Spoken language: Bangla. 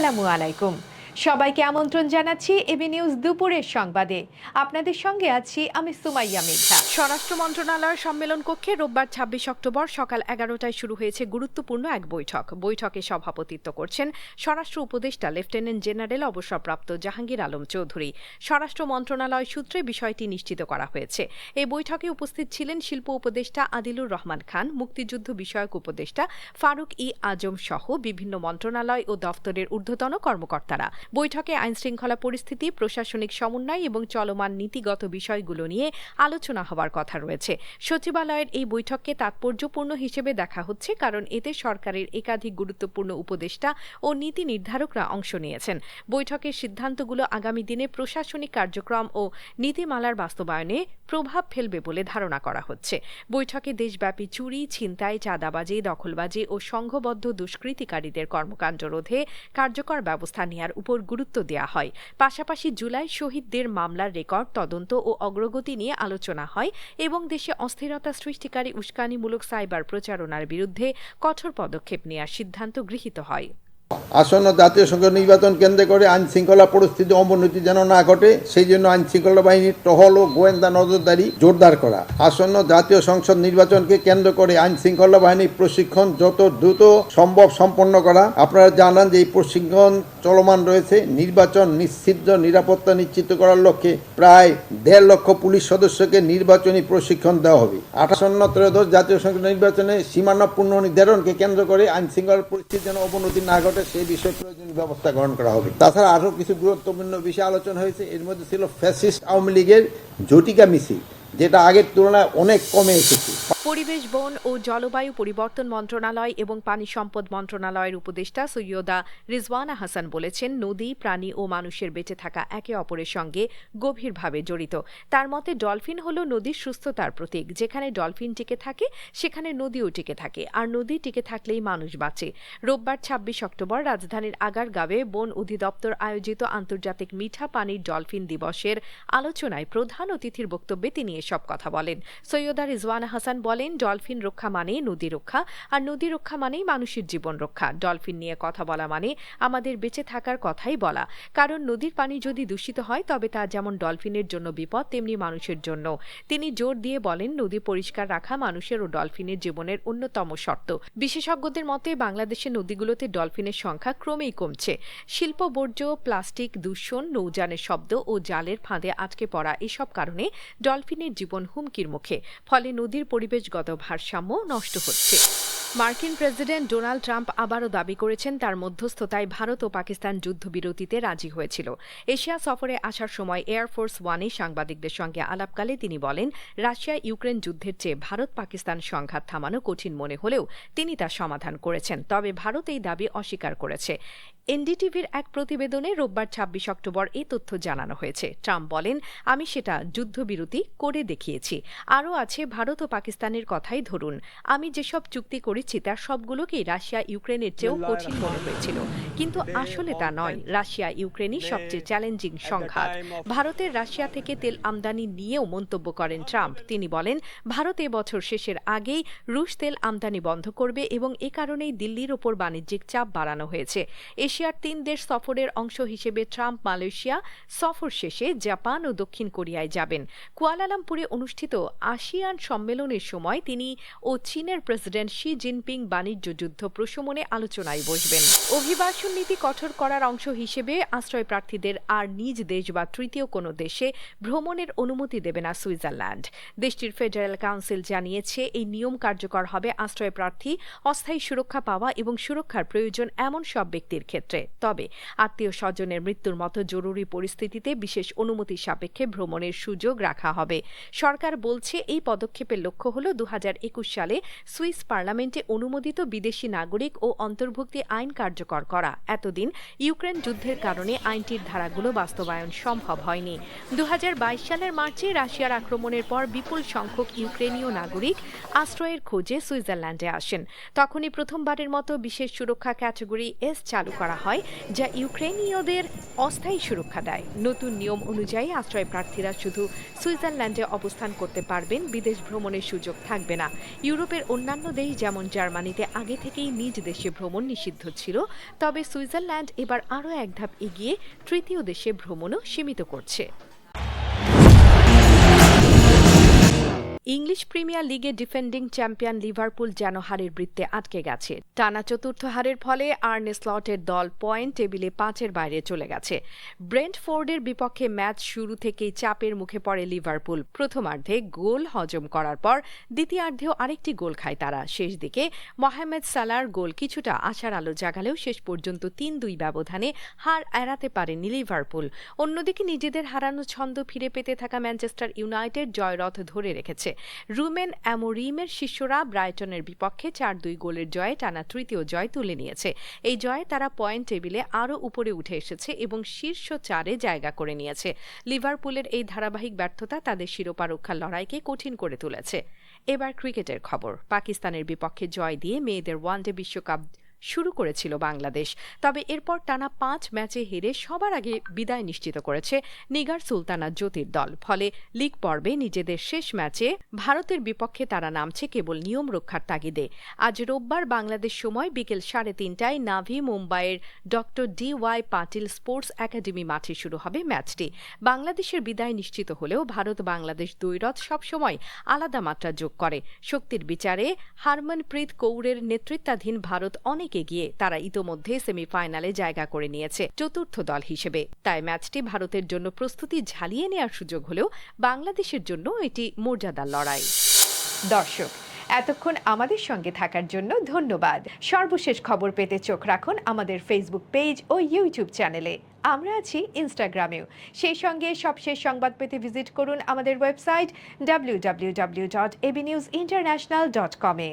আসসালামু আলাইকুম। সবাইকে আমন্ত্রণ জানাচ্ছি এবি নিউজ দুপুরের সংবাদে। আপনাদের সঙ্গে আছি আমি সুমাইয়া মেঘা স্বরাষ্ট্র মন্ত্রণালয়ের সম্মেলন কক্ষে রোববার ছাব্বিশ অক্টোবর সকাল এগারোটায় শুরু হয়েছে গুরুত্বপূর্ণ এক বৈঠক। বৈঠকে সভাপতিত্ব করছেন স্বরাষ্ট্র উপদেষ্টা, লেফটেন্যান্ট জেনারেল অবসরপ্রাপ্ত জাহাঙ্গীর আলম চৌধুরী। স্বরাষ্ট্র মন্ত্রণালয় সূত্রে বিষয়টি নিশ্চিত করা হয়েছে। এই বৈঠকে উপস্থিত ছিলেন শিল্প উপদেষ্টা আদিলুর রহমান খান, মুক্তিযুদ্ধ বিষয়ক উপদেষ্টা ফারুক ই আজম সহ বিভিন্ন মন্ত্রণালয় ও দফতরের ঊর্ধ্বতন কর্মকর্তারা। বৈঠকে আইনশৃঙ্খলা পরিস্থিতি, প্রশাসনিক সমন্বয় এবং চলমান নীতিগত বিষয়গুলো নিয়ে আলোচনা হওয়ার কথা রয়েছে। সচিবালয়ের এই বৈঠককে তাৎপর্যপূর্ণ হিসেবে দেখা হচ্ছে কারণ এতে সরকারের একাধিক গুরুত্বপূর্ণ উপদেষ্টা ও নীতি নির্ধারকরা অংশ নিয়েছেন। বৈঠকের সিদ্ধান্তগুলো আগামী দিনে প্রশাসনিক কার্যক্রম ও নীতিমালার বাস্তবায়নে প্রভাব ফেলবে বলে ধারণা করা হচ্ছে। বৈঠকে দেশব্যাপী চুরি, ছিনতাই, চাঁদাবাজি, দখলবাজি ও সংঘবদ্ধ দুষ্কৃতিকারীদের কর্মকাণ্ড রোধে কার্যকর ব্যবস্থা নেওয়ার উপর গুরুত্ব দেওয়া হয়। পাশাপাশি জুলাই শহীদদের মামলার রেকর্ড, তদন্ত ও অগ্রগতি নিয়ে আলোচনা হয় এবং দেশে অস্থিরতা সৃষ্টিকারী উস্কানিমূলক সাইবার প্রচারণার বিরুদ্ধে কঠোর পদক্ষেপ নেওয়ার সিদ্ধান্ত গৃহীত হয়। আসন্ন জাতীয় সংসদ নির্বাচন কেন্দ্র করে আইন শৃঙ্খলা পরিস্থিতি অবনতি যেন না ঘটে, সেই জন্য আইন শৃঙ্খলা বাহিনীর টহল ও গোয়েন্দা নজরদারি জোরদার করা। আসন্ন জাতীয় সংসদ নির্বাচনকে কেন্দ্র করে আইন শৃঙ্খলা বাহিনীর প্রশিক্ষণ যত দ্রুত সম্ভব সম্পন্ন করা। আপনারা জানান যে এই প্রশিক্ষণ চলমান রয়েছে। নির্বাচন নিশ্চিত, নিরাপত্তা নিশ্চিত করার লক্ষ্যে প্রায় দেড় লক্ষ পুলিশ সদস্যকে নির্বাচনী প্রশিক্ষণ দেওয়া হবে। আঠাশন্ন ত্রয়োদশ জাতীয় সংসদ নির্বাচনে সীমানা পুনর্নির্ধারণকে কেন্দ্র করে আইন শৃঙ্খলা পরিস্থিতি যেন অবনতি না ঘটে সেই বিষয়ে প্রয়োজনীয় ব্যবস্থা গ্রহণ করা হবে। তাছাড়া আরও কিছু গুরুত্বপূর্ণ বিষয় আলোচনা হয়েছে, এর মধ্যে ছিল ফ্যাসিস্ট আওয়ামী লীগের জটিকা মিছিল, যেটা আগের তুলনায় অনেক কমে এসেছে। পরিবেশ, বন ও জলবায়ু পরিবর্তন মন্ত্রণালয় এবং পানি সম্পদ মন্ত্রণালয়ের উপদেষ্টা সৈয়দা রিজওয়ানা হাসান বলেছেন, নদী, প্রাণী ও মানুষের বেঁচে থাকা একে অপরের সঙ্গে গভীরভাবে জড়িত। তার মতে, ডলফিন হল নদীর সুস্থতার প্রতীক। যেখানে ডলফিন টিকে থাকে, সেখানে নদীও টিকে থাকে। আর নদী টিকে থাকলেই মানুষ বাঁচে। রোববার ছাব্বিশ অক্টোবর রাজধানীর আগারগাঁওয়ে বন অধিদপ্তর আয়োজিত আন্তর্জাতিক মিঠা পানির ডলফিন দিবসের আলোচনায় প্রধান অতিথির বক্তব্যে তিনি এসব কথা বলেন। সৈয়দা রিজওয়ানা হাসান বলেন, ডলফিন রক্ষা মানে নদী রক্ষা, আর নদী রক্ষা মানেই মানুষের জীবন রক্ষা। ডলফিন নিয়ে কথা বলা মানে আমাদের বেঁচে থাকার কথাই বলা। কারণ নদীর পানি যদি দূষিত হয়, তবে তা যেমন ডলফিনের জন্য বিপদ, তেমনি মানুষের জন্য। তিনি জোর দিয়ে বলেন, নদী পরিষ্কার রাখা মানুষের ও ডলফিনের জীবনের অন্যতম শর্ত। বিশেষজ্ঞদের মতে, বাংলাদেশের নদীগুলোতে ডলফিনের সংখ্যা ক্রমেই কমছে। শিল্প বর্জ্য প্লাস্টিক, দূষণ, নৌযানের শব্দ ও জালের ফাঁদে আটকে পড়া এসব কারণে ডলফিনের জীবন হুমকির মুখে। ফলে নদীর পরিবেশগত ভারসাম্য নষ্ট হচ্ছে। মার্কিন প্রেসিডেন্ট ডোনাল্ড ট্রাম্প আবারও দাবি করেছেন তার মধ্যস্থতায় ভারত ও পাকিস্তান যুদ্ধবিরতিতে রাজি হয়েছিল। এশিয়া সফরে আসার সময় এয়ারফোর্স ওয়ানে সাংবাদিকদের সঙ্গে আলাপকালে তিনি বলেন, রাশিয়া ইউক্রেন যুদ্ধের চেয়ে ভারত পাকিস্তান সংঘাত থামানো কঠিন মনে হলেও তিনি তা সমাধান করেছেন। তবে ভারত এই দাবি অস্বীকার করেছে। এনডিটিভির এক প্রতিবেদনে রোববার ছাব্বিশ অক্টোবর এ তথ্য জানানো হয়েছে। ট্রাম্প বলেন, আমি সেটা যুদ্ধবিরতি করে দেখিয়েছি। আরও আছে, ভারত ও পাকিস্তানের কথাই ধরুন। আমি যেসব চুক্তি করেছি তার সবগুলোকেই রাশিয়া ইউক্রেনের চেয়েও কঠিন মনে হয়েছিল। কিন্তু আসলে তা নয় রাশিয়া ইউক্রেনই সবচেয়ে চ্যালেঞ্জিং সংঘাত। ভারতের রাশিয়া থেকে তেল আমদানি নিয়েও মন্তব্য করেন ট্রাম্প। তিনি বলেন ভারত বছর শেষের আগেই রুশ তেল আমদানি বন্ধ করবে এবং এ কারণেই দিল্লির ওপর বাণিজ্যিক চাপ বাড়ানো হয়েছে। এশিয়ার তিন দেশ সফরের অংশ হিসেবে ট্রাম্প মালয়েশিয়া সফর শেষে জাপান ও দক্ষিণ কোরিয়ায় যাবেন। কুয়ালালামপুরে অনুষ্ঠিত আসিয়ান সম্মেলনের সময় তিনি ও চীনের প্রেসিডেন্ট শি জিনপিং বাণিজ্য যুদ্ধ প্রশমনে আলোচনায় বসবেন। অভিবাসন নীতি কঠোর করার অংশ হিসেবে আশ্রয় প্রার্থীদের আর নিজ দেশ বা তৃতীয় কোনো দেশে ভ্রমণের অনুমতি দেবে না সুইজারল্যান্ড। দেশটির ফেডারেল কাউন্সিল জানিয়েছে, এই নিয়ম কার্যকর হবে আশ্রয় প্রার্থী অস্থায়ী সুরক্ষা পাওয়া এবং সুরক্ষার প্রয়োজন এমন সব ব্যক্তির ক্ষেত্রে। তবে আত্মীয় স্বজনের মৃত্যুর মতো জরুরি পরিস্থিতিতে বিশেষ অনুমতি সাপেক্ষে ভ্রমণের সুযোগ রাখা হবে। সরকার বলছে, এই পদক্ষেপের লক্ষ্য হল দু হাজার একুশ সালে সুইস পার্লামেন্টে অনুমোদিত বিদেশি নাগরিক ও অন্তর্ভুক্তি আইন কার্যকর করা। এতদিন ইউক্রেন যুদ্ধের কারণে আইনটির ধারাগুলো বাস্তবায়ন সম্ভব হয়নি। দু সালের মার্চে রাশিয়ার আক্রমণের পর বিপুল সংখ্যক ইউক্রেনীয় নাগরিক আশ্রয়ের খোঁজে সুইজারল্যান্ডে আসেন। তখনই প্রথমবারের মতো বিশেষ সুরক্ষা ক্যাটাগরি এস চালু করা হয়, যা ইউক্রেনীয়দের অস্থায়ী সুরক্ষা দেয়। নতুন নিয়ম অনুযায়ী আশ্রয় প্রার্থীরা শুধু সুইজারল্যান্ডে অবস্থান করতে পারবেন, বিদেশ ভ্রমণের সুযোগ থাকবে না। ইউরোপের অন্যান্য দেশ যেমন জার্মানিতে আগে থেকেই নিজ দেশে ভ্রমণ নিষিদ্ধ ছিল, তবে সুইজারল্যান্ড এবার আরও এক ধাপ এগিয়ে তৃতীয় দেশে ভ্রমণও সীমিত করছে। ইংলিশ প্রিমিয়ার লিগে ডিফেন্ডিং চ্যাম্পিয়ন লিভারপুল যেন হারের বৃত্তে আটকে গেছে। টানা চতুর্থ হারের ফলে আর্নে স্লটের দল পয়েন্ট টেবিলে পাঁচের বাইরে চলে গেছে। ব্রেন্টফোর্ডের বিপক্ষে ম্যাচ শুরু থেকেই চাপের মুখে পড়ে লিভারপুল। প্রথমার্ধে গোল হজম করার পর দ্বিতীয়ার্ধেও আরেকটি গোল খায় তারা। শেষ দিকে মোহাম্মদ সালার গোল কিছুটা আশার আলো জাগালেও শেষ পর্যন্ত তিন দুই ব্যবধানে হার এড়াতে পারেনি লিভারপুল। অন্যদিকে নিজেদের হারানো ছন্দ ফিরে পেতে থাকা ম্যানচেস্টার ইউনাইটেড জয়রথ ধরে রেখেছে। রুমেন অ্যামোরিমের শিষ্যরা ব্রাইটনের বিপক্ষে চার দুই গোলের জয়ে টানা তৃতীয় জয় তুলে নিয়েছে। এই জয়ে তারা পয়েন্ট টেবিলে আরও উপরে উঠে এসেছে এবং শীর্ষ চারে জায়গা করে নিয়েছে। লিভারপুলের এই ধারাবাহিক ব্যর্থতা তাদের শিরোপা রক্ষার লড়াইকে কঠিন করে তুলেছে। এবার ক্রিকেটের খবর। পাকিস্তানের বিপক্ষে জয় দিয়ে মেয়েদের ওয়ানডে বিশ্বকাপ শুরু করেছিল বাংলাদেশ। তবে এরপর টানা পাঁচ ম্যাচে হেরে সবার আগে বিদায় নিশ্চিত করেছে নিগার সুলতানা জ্যোতির দল ফলে লিগ পর্বে নিজেদের শেষ ম্যাচে ভারতের বিপক্ষে তারা নামছে কেবল নিয়ম রক্ষার তাগিদে। আজ রোববার বাংলাদেশ সময় বিকেল সাড়ে তিনটায় নাভি মুম্বাইয়ের doctor D Y Patil sports academy মাঠে শুরু হবে ম্যাচটি। বাংলাদেশের বিদায় নিশ্চিত হলেও ভারত বাংলাদেশ দ্বৈরথ সবসময় আলাদা মাত্রা যোগ করে। শক্তির বিচারে হারমনপ্রীত কৌরের নেতৃত্বাধীন ভারত অনেক এগিয়ে তারা ইতোমধ্যে সেমিফাইনালে জায়গা করে নিয়েছে চতুর্থ দল হিসেবে। তাই ম্যাচটি ভারতের জন্য প্রস্তুতি ঝালিয়ে নেওয়ার সুযোগ হলেও বাংলাদেশের জন্য এটি মর্যাদার লড়াই। দর্শক, এতক্ষণ আমাদের সঙ্গে থাকার জন্য ধন্যবাদ। সর্বশেষ খবর পেতে চোখ রাখুন আমাদের ফেসবুক পেজ ও ইউটিউব চ্যানেলে আমরা আছি ইনস্টাগ্রামেও সেই সঙ্গে সবশেষ সংবাদ পেতে ভিজিট করুন আমাদের website W W W dot AB news international dot কমে